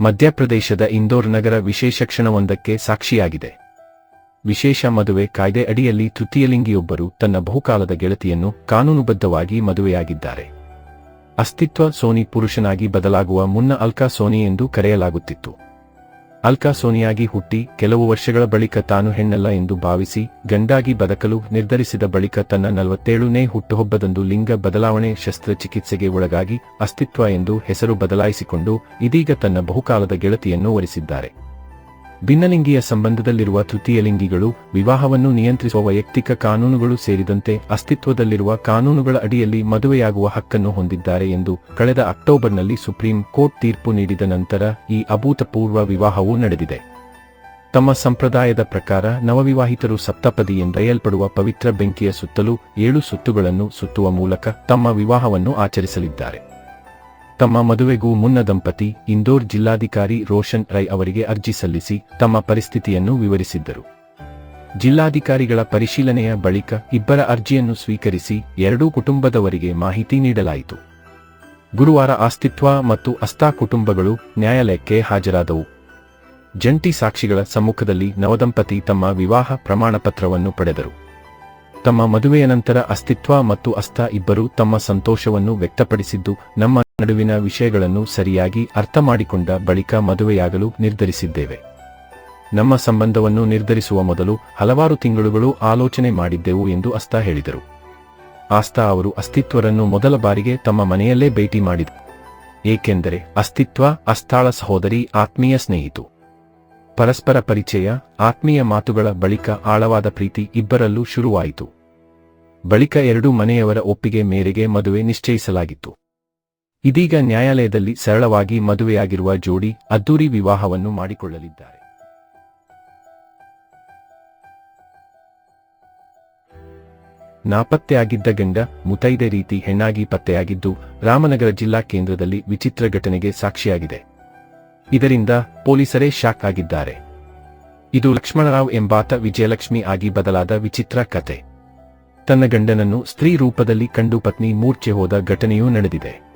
ಮಧ್ಯಪ್ರದೇಶದ ಇಂದೋರ್ ನಗರ ವಿಶೇಷ ಕ್ಷಣವೊಂದಕ್ಕೆ ಸಾಕ್ಷಿಯಾಗಿದೆ. ವಿಶೇಷ ಮದುವೆ ಕಾಯ್ದೆ ಅಡಿಯಲ್ಲಿ ತೃತೀಯಲಿಂಗಿಯೊಬ್ಬರು ತನ್ನ ಬಹುಕಾಲದ ಗೆಳತಿಯನ್ನು ಕಾನೂನುಬದ್ಧವಾಗಿ ಮದುವೆಯಾಗಿದ್ದಾರೆ. ಅಸ್ತಿತ್ವ ಸೋನಿ ಪುರುಷನಾಗಿ ಬದಲಾಗುವ ಮುನ್ನ ಅಲ್ಕಾ ಸೋನಿ ಎಂದು ಕರೆಯಲಾಗುತ್ತಿತ್ತು. ಅಲ್ಕಾ ಸೋನಿಯಾಗಿ ಹುಟ್ಟಿ ಕೆಲವು ವರ್ಷಗಳ ಬಳಿಕ ತಾನು ಹೆಣ್ಣಲ್ಲ ಎಂದು ಭಾವಿಸಿ ಗಂಡಾಗಿ ಬದಕಲು ನಿರ್ಧರಿಸಿದ ಬಳಿಕ ತನ್ನ ನಲವತ್ತೇಳನೇ ಹುಟ್ಟುಹಬ್ಬದಂದು ಲಿಂಗ ಬದಲಾವಣೆ ಶಸ್ತ್ರಚಿಕಿತ್ಸೆಗೆ ಒಳಗಾಗಿ ಅಸ್ತಿತ್ವ ಎಂದು ಹೆಸರು ಬದಲಾಯಿಸಿಕೊಂಡು ಇದೀಗ ತನ್ನ ಬಹುಕಾಲದ ಗೆಳತಿಯನ್ನು ವರಿಸಿದ್ದಾರೆ. ಭಿನ್ನಲಿಂಗಿಯ ಸಂಬಂಧದಲ್ಲಿರುವ ತೃತೀಯಲಿಂಗಿಗಳು ವಿವಾಹವನ್ನು ನಿಯಂತ್ರಿಸುವ ವೈಯಕ್ತಿಕ ಕಾನೂನುಗಳು ಸೇರಿದಂತೆ ಅಸ್ತಿತ್ವದಲ್ಲಿರುವ ಕಾನೂನುಗಳ ಅಡಿಯಲ್ಲಿ ಮದುವೆಯಾಗುವ ಹಕ್ಕನ್ನು ಹೊಂದಿದ್ದಾರೆ ಎಂದು ಕಳೆದ ಅಕ್ಟೋಬರ್ನಲ್ಲಿ ಸುಪ್ರೀಂ ಕೋರ್ಟ್ ತೀರ್ಪು ನೀಡಿದ ನಂತರ ಈ ಅಭೂತಪೂರ್ವ ವಿವಾಹವು ನಡೆದಿದೆ. ತಮ್ಮ ಸಂಪ್ರದಾಯದ ಪ್ರಕಾರ ನವವಿವಾಹಿತರು ಸಪ್ತಪದಿ ಎಂದೆಯಲ್ಪಡುವ ಪವಿತ್ರ ಬೆಂಕಿಯ ಸುತ್ತಲೂ ಏಳು ಸುತ್ತುಗಳನ್ನು ಸುತ್ತುವ ಮೂಲಕ ತಮ್ಮ ವಿವಾಹವನ್ನು ಆಚರಿಸಲಿದ್ದಾರೆ. ತಮ್ಮ ಮದುವೆಗೂ ಮುನ್ನ ದಂಪತಿ ಇಂದೋರ್ ಜಿಲ್ಲಾಧಿಕಾರಿ ರೋಷನ್ ರೈ ಅವರಿಗೆ ಅರ್ಜಿ ಸಲ್ಲಿಸಿ ತಮ್ಮ ಪರಿಸ್ಥಿತಿಯನ್ನು ವಿವರಿಸಿದ್ದರು. ಜಿಲ್ಲಾಧಿಕಾರಿಗಳ ಪರಿಶೀಲನೆಯ ಬಳಿಕ ಇಬ್ಬರ ಅರ್ಜಿಯನ್ನು ಸ್ವೀಕರಿಸಿ ಎರಡೂ ಕುಟುಂಬದವರಿಗೆ ಮಾಹಿತಿ ನೀಡಲಾಯಿತು. ಗುರುವಾರ ಅಸ್ತಿತ್ವ ಮತ್ತು ಅಸ್ತಾ ಕುಟುಂಬಗಳು ನ್ಯಾಯಾಲಯಕ್ಕೆ ಹಾಜರಾದವು. ಜಂಟಿ ಸಾಕ್ಷಿಗಳ ಸಮ್ಮುಖದಲ್ಲಿ ನವದಂಪತಿ ತಮ್ಮ ವಿವಾಹ ಪ್ರಮಾಣಪತ್ರವನ್ನು ಪಡೆದರು. ತಮ್ಮ ಮದುವೆಯ ನಂತರ ಅಸ್ತಿತ್ವ ಮತ್ತು ಅಸ್ತಾ ಇಬ್ಬರು ತಮ್ಮ ಸಂತೋಷವನ್ನು ವ್ಯಕ್ತಪಡಿಸಿದ್ದು ನಮ್ಮ ನಡುವಿನ ವಿಷಯಗಳನ್ನು ಸರಿಯಾಗಿ ಅರ್ಥ ಮಾಡಿಕೊಂಡ ಬಳಿಕ ಮದುವೆಯಾಗಲು ನಿರ್ಧರಿಸಿದ್ದೇವೆ. ನಮ್ಮ ಸಂಬಂಧವನ್ನು ನಿರ್ಧರಿಸುವ ಮೊದಲು ಹಲವಾರು ತಿಂಗಳುಗಳು ಆಲೋಚನೆ ಮಾಡಿದ್ದೆವು ಎಂದು ಅಸ್ತಾ ಹೇಳಿದರು. ಆಸ್ತಾ ಅವರು ಅಸ್ತಿತ್ವರನ್ನು ಮೊದಲ ಬಾರಿಗೆ ತಮ್ಮ ಮನೆಯಲ್ಲೇ ಭೇಟಿ ಮಾಡಿದರು ಏಕೆಂದರೆ ಅಸ್ತಿತ್ವ ಅಸ್ತಾಳ ಸಹೋದರಿ, ಆತ್ಮೀಯ ಸ್ನೇಹಿತು. ಪರಸ್ಪರ ಪರಿಚಯ, ಆತ್ಮೀಯ ಮಾತುಗಳ ಬಳಿಕ ಆಳವಾದ ಪ್ರೀತಿ ಇಬ್ಬರಲ್ಲೂ ಶುರುವಾಯಿತು. ಬಳಿಕ ಎರಡೂ ಮನೆಯವರ ಒಪ್ಪಿಗೆ ಮೇರೆಗೆ ಮದುವೆ ನಿಶ್ಚಯಿಸಲಾಗಿತ್ತು. ಇದೀಗ ನ್ಯಾಯಾಲಯದಲ್ಲಿ ಸರಳವಾಗಿ ಮದುವೆಯಾಗಿರುವ ಜೋಡಿ ಅದ್ದೂರಿ ವಿವಾಹವನ್ನು ಮಾಡಿಕೊಳ್ಳಲಿದ್ದಾರೆ. ನಾಪತ್ತೆಯಾಗಿದ್ದ ಗಂಡ ಮುತೈದೆ ರೀತಿ ಹೆಣ್ಣಾಗಿ ಪತ್ತೆಯಾಗಿದ್ದು ರಾಮನಗರ ಜಿಲ್ಲಾ ಕೇಂದ್ರದಲ್ಲಿ ವಿಚಿತ್ರ ಘಟನೆಗೆ ಸಾಕ್ಷಿಯಾಗಿದೆ. ಇದರಿಂದ ಪೊಲೀಸರೇ ಶಾಕ್ ಆಗಿದ್ದಾರೆ. ಇದು ಲಕ್ಷ್ಮಣರಾವ್ ಎಂಬಾತ ವಿಜಯಲಕ್ಷ್ಮಿ ಆಗಿ ಬದಲಾದ ವಿಚಿತ್ರ ಕತೆ. ತನ್ನ ಗಂಡನನ್ನು ಸ್ತ್ರೀ ರೂಪದಲ್ಲಿ ಕಂಡು ಪತ್ನಿ ಮೂರ್ಛೆ ಹೋದ ಘಟನೆಯೂ ನಡೆದಿದೆ.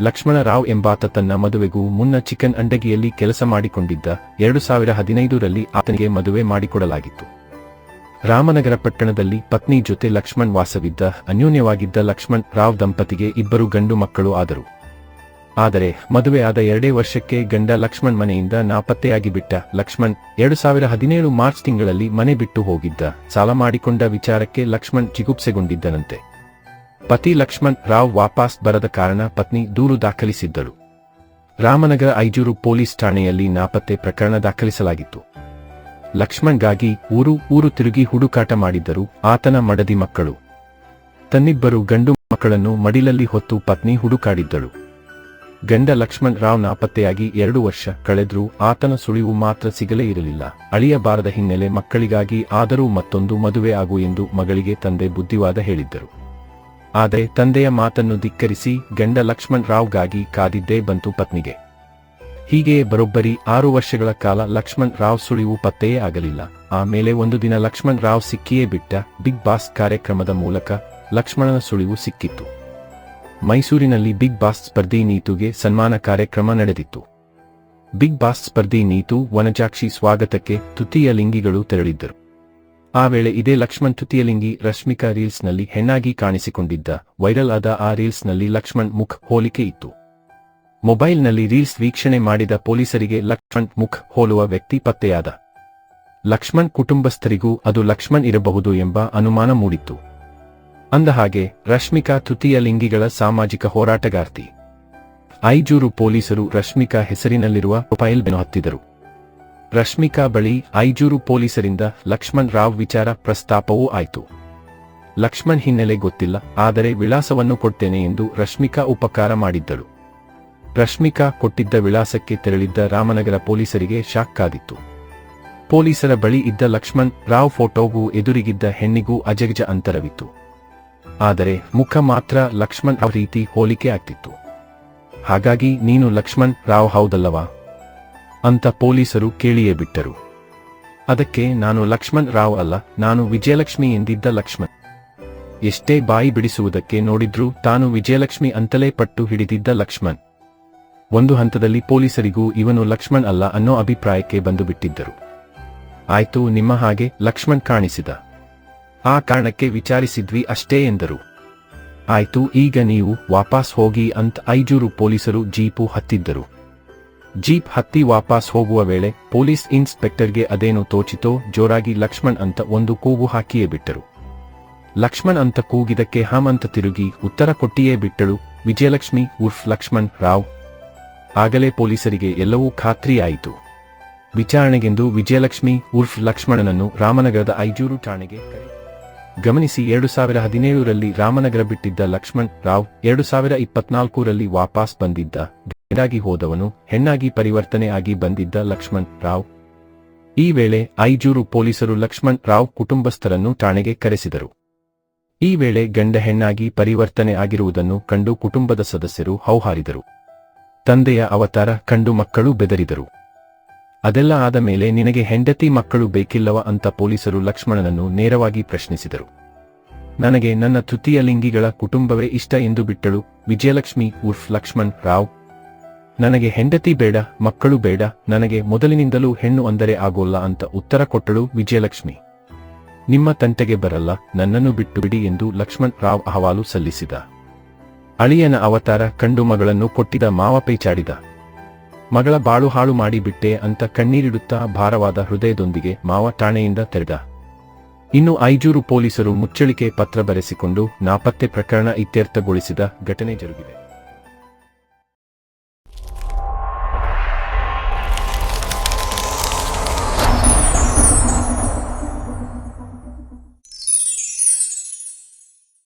ಲಕ್ಷ್ಮಣರಾವ್ ಎಂಬಾತ ತನ್ನ ಮದುವೆಗೂ ಮುನ್ನ ಚಿಕನ್ ಅಂಡಗಿಯಲ್ಲಿ ಕೆಲಸ ಮಾಡಿಕೊಂಡಿದ್ದ ಎರಡು ಸಾವಿರ ಹದಿನೈದರಲ್ಲಿ ಆತನಿಗೆ ಮದುವೆ ಮಾಡಿಕೊಡಲಾಗಿತ್ತು. ರಾಮನಗರ ಪಟ್ಟಣದಲ್ಲಿ ಪತ್ನಿ ಜೊತೆ ಲಕ್ಷ್ಮಣ್ ವಾಸವಿದ್ದ ಅನ್ಯೋನ್ಯವಾಗಿದ್ದ ಲಕ್ಷ್ಮಣ್ ರಾವ್ ದಂಪತಿಗೆ ಇಬ್ಬರು ಗಂಡು ಮಕ್ಕಳು ಆದರು. ಆದರೆ ಮದುವೆಯಾದ ಎರಡೇ ವರ್ಷಕ್ಕೆ ಗಂಡ ಲಕ್ಷ್ಮಣ್ ಮನೆಯಿಂದ ನಾಪತ್ತೆಯಾಗಿ ಬಿಟ್ಟ ಲಕ್ಷ್ಮಣ್ ಎರಡು ಸಾವಿರ ಹದಿನೇಳು ಮಾರ್ಚ್ ತಿಂಗಳಲ್ಲಿ ಮನೆ ಬಿಟ್ಟು ಹೋಗಿದ್ದ ಸಾಲ ಮಾಡಿಕೊಂಡ ವಿಚಾರಕ್ಕೆ ಲಕ್ಷ್ಮಣ್ ಚಿಗುಪ್ಸೆಗೊಂಡಿದ್ದನಂತೆ. ಪತಿ ಲಕ್ಷ್ಮಣ್ ರಾವ್ ವಾಪಸ್ ಬರದ ಕಾರಣ ಪತ್ನಿ ದೂರು ದಾಖಲಿಸಿದ್ದರು. ರಾಮನಗರ ಐಜೂರು ಪೊಲೀಸ್ ಠಾಣೆಯಲ್ಲಿ ನಾಪತ್ತೆ ಪ್ರಕರಣ ದಾಖಲಿಸಲಾಗಿತ್ತು. ಲಕ್ಷ್ಮಣ್ಗಾಗಿ ಊರು ಊರು ತಿರುಗಿ ಹುಡುಕಾಟ ಮಾಡಿದ್ದರು ಆತನ ಮಡದಿ ಮಕ್ಕಳು. ತನ್ನಿಬ್ಬರು ಗಂಡು ಮಕ್ಕಳನ್ನು ಮಡಿಲಲ್ಲಿ ಹೊತ್ತು ಪತ್ನಿ ಹುಡುಕಾಡಿದ್ದಳು. ಗಂಡ ಲಕ್ಷ್ಮಣ್ ರಾವ್ ನಾಪತ್ತೆಯಾಗಿ ಎರಡು ವರ್ಷ ಕಳೆದ್ರೂ ಆತನ ಸುಳಿವು ಮಾತ್ರ ಸಿಗಲೇ ಇರಲಿಲ್ಲ. ಅಳಿಯಬಾರದ ಹಿನ್ನೆಲೆ ಮಕ್ಕಳಿಗಾಗಿ ಆದರೂ ಮತ್ತೊಂದು ಮದುವೆ ಆಗು ಎಂದು ಮಗಳಿಗೆ ತಂದೆ ಬುದ್ಧಿವಾದ ಹೇಳಿದ್ದರು. ಆದರೆ ತಂದೆಯ ಮಾತನ್ನು ಧಿಕ್ಕರಿಸಿ ಗಂಡ ಲಕ್ಷ್ಮಣ್ ರಾವ್ಗಾಗಿ ಕಾದಿದ್ದೇ ಬಂತು ಪತ್ನಿಗೆ. ಹೀಗೆಯೇ ಬರೋಬ್ಬರಿ ಆರು ವರ್ಷಗಳ ಕಾಲ ಲಕ್ಷ್ಮಣ್ ರಾವ್ ಸುಳಿವು ಪತ್ತೆಯೇ ಆಗಲಿಲ್ಲ. ಆಮೇಲೆ ಒಂದು ದಿನ ಲಕ್ಷ್ಮಣ್ ರಾವ್ ಸಿಕ್ಕಿಯೇ ಬಿಟ್ಟ ಬಿಗ್ ಬಾಸ್ ಕಾರ್ಯಕ್ರಮದ ಮೂಲಕ ಲಕ್ಷ್ಮಣನ ಸುಳಿವು ಸಿಕ್ಕಿತ್ತು. ಮೈಸೂರಿನಲ್ಲಿ ಬಿಗ್ ಬಾಸ್ ಸ್ಪರ್ಧಿ ನೀತುಗೆ ಸನ್ಮಾನ ಕಾರ್ಯಕ್ರಮ ನಡೆದಿತ್ತು. ಬಿಗ್ ಬಾಸ್ ಸ್ಪರ್ಧಿ ನೀತು ವನಜಾಕ್ಷಿ ಸ್ವಾಗತಕ್ಕೆ ತೃತೀಯ ಲಿಂಗಿಗಳು ತೆರಳಿದ್ದರು. ಆ ವೇಳೆ ಇದೇ ಲಕ್ಷ್ಮಣ್ ತೃತೀಯಲಿಂಗಿ ರಶ್ಮಿಕಾ ರೀಲ್ಸ್ನಲ್ಲಿ ಹೆಣ್ಣಾಗಿ ಕಾಣಿಸಿಕೊಂಡಿದ್ದ ವೈರಲ್ ಆದ ಆ ರೀಲ್ಸ್ನಲ್ಲಿ ಲಕ್ಷ್ಮಣ್ ಮುಖ್ ಹೋಲಿಕೆ ಇತ್ತು. ಮೊಬೈಲ್ನಲ್ಲಿ ರೀಲ್ಸ್ ವೀಕ್ಷಣೆ ಮಾಡಿದ ಪೊಲೀಸರಿಗೆ ಲಕ್ಷ್ಮಣ್ ಮುಖ್ ಹೋಲುವ ವ್ಯಕ್ತಿ ಪತ್ತೆಯಾದ. ಲಕ್ಷ್ಮಣ್ ಕುಟುಂಬಸ್ಥರಿಗೂ ಅದು ಲಕ್ಷ್ಮಣ್ ಇರಬಹುದು ಎಂಬ ಅನುಮಾನ ಮೂಡಿತ್ತು. ಅಂದಹಾಗೆ ರಶ್ಮಿಕಾ ತೃತೀಯ ಲಿಂಗಿಗಳ ಸಾಮಾಜಿಕ ಹೋರಾಟಗಾರ್ತಿ. ಐಜೂರು ಪೊಲೀಸರು ರಶ್ಮಿಕಾ ಹೆಸರಿನಲ್ಲಿರುವ ಪ್ರೊಫೈಲ್ ಬೆನ್ನು ಹತ್ತಿದರು ರಶ್ಮಿಕಾ ಬಳಿ ಐಜೂರು ಪೊಲೀಸರಿಂದ ಲಕ್ಷ್ಮಣ್ ರಾವ್ ವಿಚಾರ ಪ್ರಸ್ತಾಪವೂ ಆಯಿತು. ಲಕ್ಷ್ಮಣ್ ಹಿನ್ನೆಲೆ ಗೊತ್ತಿಲ್ಲ, ಆದರೆ ವಿಳಾಸವನ್ನು ಕೊಡ್ತೇನೆ ಎಂದು ರಶ್ಮಿಕಾ ಉಪಕಾರ ಮಾಡಿದ್ದಳು ರಶ್ಮಿಕಾ ಕೊಟ್ಟಿದ್ದ ವಿಳಾಸಕ್ಕೆ ತೆರಳಿದ್ದ ರಾಮನಗರ ಪೊಲೀಸರಿಗೆ ಶಾಕ್ ಕಾದಿತ್ತು. ಪೊಲೀಸರ ಬಳಿ ಇದ್ದ ಲಕ್ಷ್ಮಣ್ ರಾವ್ ಫೋಟೋಗೂ ಎದುರಿಗಿದ್ದ ಹೆಣ್ಣಿಗೂ ಅಜಗಜ ಅಂತರವಿತ್ತು. ಆದರೆ ಮುಖ ಮಾತ್ರ ಲಕ್ಷ್ಮಣ್ ರಾವ್ ರೀತಿ ಹೋಲಿಕೆ ಆಗ್ತಿತ್ತು. ಹಾಗಾಗಿ ನೀನು ಲಕ್ಷ್ಮಣ್ ರಾವ್ ಹೌದಲ್ಲವಾ? ಅಂತ ಪೊಲೀಸರು ಕೇಳಿಯೇ ಬಿಟ್ಟರು. ಅದಕ್ಕೆ ನಾನು ಲಕ್ಷ್ಮಣ್ ರಾವ್ ಅಲ್ಲ, ನಾನು ವಿಜಯಲಕ್ಷ್ಮಿ ಎಂದಿದ್ದ ಲಕ್ಷ್ಮಣ್. ಎಷ್ಟೇ ಬಾಯಿ ಬಿಡಿಸುವುದಕ್ಕೆ ನೋಡಿದ್ರೂ ತಾನು ವಿಜಯಲಕ್ಷ್ಮಿ ಅಂತಲೇ ಪಟ್ಟು ಹಿಡಿದಿದ್ದ ಲಕ್ಷ್ಮಣ್. ಒಂದು ಹಂತದಲ್ಲಿ ಪೊಲೀಸರಿಗೂ ಇವನು ಲಕ್ಷ್ಮಣ್ ಅಲ್ಲ ಅನ್ನೋ ಅಭಿಪ್ರಾಯಕ್ಕೆ ಬಂದು ಬಿಟ್ಟಿದ್ದರು ಆಯ್ತು, ನಿಮ್ಮ ಹಾಗೆ ಲಕ್ಷ್ಮಣ್ ಕಾಣಿಸಿದ. ಆ ಕಾರಣಕ್ಕೆ ವಿಚಾರಿಸಿದ್ವಿ ಅಷ್ಟೇ ಎಂದರು. ಆಯ್ತು, ಈಗ ನೀವು ವಾಪಸ್ ಹೋಗಿ ಅಂತ ಐಜೂರು ಪೊಲೀಸರು ಜೀಪು ಹತ್ತಿದ್ದರು. ಜೀಪ್ ಹತ್ತಿ ವಾಪಸ್ ಹೋಗುವ ವೇಳೆ ಪೊಲೀಸ್ ಇನ್ಸ್ಪೆಕ್ಟರ್ಗೆ ಅದೇನು ತೋಚಿತೋ ಜೋರಾಗಿ ಲಕ್ಷ್ಮಣ್ ಅಂತ ಒಂದು ಕೂಗು ಹಾಕಿಯೇ ಬಿಟ್ಟರು. ಲಕ್ಷ್ಮಣ್ ಅಂತ ಕೂಗಿದಕ್ಕೆ ಹಾಮ್ ಅಂತ ತಿರುಗಿ ಉತ್ತರ ಕೊಟ್ಟಿಯೇ ಬಿಟ್ಟಳು, ವಿಜಯಲಕ್ಷ್ಮಿ, ಉರ್ಫ್ ಲಕ್ಷ್ಮಣ್, ರಾವ್. ಆಗಲೇ ಪೊಲೀಸರಿಗೆ ಎಲ್ಲವೂ ಖಾತ್ರಿಯಾಯಿತು. ವಿಚಾರಣೆಗೆಂದು ವಿಜಯಲಕ್ಷ್ಮಿ, ಉರ್ಫ್ ಲಕ್ಷ್ಮಣನನ್ನು ರಾಮನಗರದ ಐಜೂರು ಠಾಣೆಗೆ ಗಮನಿಸಿ ಎರಡು ಸಾವಿರ ಹದಿನೇಳರಲ್ಲಿ ರಾಮನಗರ ಬಿಟ್ಟಿದ್ದ ಲಕ್ಷ್ಮಣ್, ರಾವ್ ಎರಡು ಸಾವಿರ ಇಪ್ಪತ್ನಾಲ್ಕರಲ್ಲಿ ವಾಪಸ್ ಬಂದಿದ್ದ ಗಂಡಾಗಿ ಹೋದವನು ಹೆಣ್ಣಾಗಿ ಪರಿವರ್ತನೆ ಆಗಿ ಬಂದಿದ್ದ ಲಕ್ಷ್ಮಣ್ ರಾವ್. ಈ ವೇಳೆ ಐಜೂರು ಪೊಲೀಸರು ಲಕ್ಷ್ಮಣ್ ರಾವ್ ಕುಟುಂಬಸ್ಥರನ್ನು ಠಾಣೆಗೆ ಕರೆಸಿದರು. ಈ ವೇಳೆ ಗಂಡ ಹೆಣ್ಣಾಗಿ ಪರಿವರ್ತನೆ ಆಗಿರುವುದನ್ನು ಕಂಡು ಕುಟುಂಬದ ಸದಸ್ಯರು ಹೌಹಾರಿದರು. ತಂದೆಯ ಅವತಾರ ಕಂಡು ಮಕ್ಕಳು ಬೆದರಿದರು. ಅದೆಲ್ಲ ಆದ ಮೇಲೆ ನಿನಗೆ ಹೆಂಡತಿ ಮಕ್ಕಳು ಬೇಕಿಲ್ಲವ ಅಂತ ಪೊಲೀಸರು ಲಕ್ಷ್ಮಣನನ್ನು ನೇರವಾಗಿ ಪ್ರಶ್ನಿಸಿದರು. ನನಗೆ ನನ್ನ ತೃತೀಯ ಲಿಂಗಿಗಳ ಕುಟುಂಬವೇ ಇಷ್ಟ ಎಂದು ಬಿಟ್ಟಳು ವಿಜಯಲಕ್ಷ್ಮಿ ಉರ್ಫ್ ಲಕ್ಷ್ಮಣ್ ರಾವ್. ನನಗೆ ಹೆಂಡತಿ ಬೇಡ, ಮಕ್ಕಳು ಬೇಡ, ನನಗೆ ಮೊದಲಿನಿಂದಲೂ ಹೆಣ್ಣು ಅಂದರೆ ಆಗೋಲ್ಲ ಅಂತ ಉತ್ತರ ಕೊಟ್ಟಳು ವಿಜಯಲಕ್ಷ್ಮಿ. ನಿಮ್ಮ ತಂಟೆಗೆ ಬರಲ್ಲ, ನನ್ನನ್ನು ಬಿಟ್ಟು ಬಿಡಿ ಎಂದು ಲಕ್ಷ್ಮಣ್ ರಾವ್ ಅಹವಾಲು ಸಲ್ಲಿಸಿದ. ಅಳಿಯನ ಅವತಾರ ಕಂಡು ಮಗಳನ್ನು ಕೊಟ್ಟಿದ ಮಾವ ಪೇಚಾಡಿದ. ಮಗಳ ಬಾಳು ಹಾಳು ಮಾಡಿಬಿಟ್ಟೆ ಅಂತ ಕಣ್ಣೀರಿಡುತ್ತಾ ಭಾರವಾದ ಹೃದಯದೊಂದಿಗೆ ಮಾವ ಠಾಣೆಯಿಂದ ತೆರೆದ. ಇನ್ನು ಐಜೂರು ಪೊಲೀಸರು ಮುಚ್ಚಳಿಕೆ ಪತ್ರ ಬರೆಸಿಕೊಂಡು ನಾಪತ್ತೆ ಪ್ರಕರಣ ಇತ್ಯರ್ಥಗೊಳಿಸಿದ ಘಟನೆ ಜರುಗಿದೆ.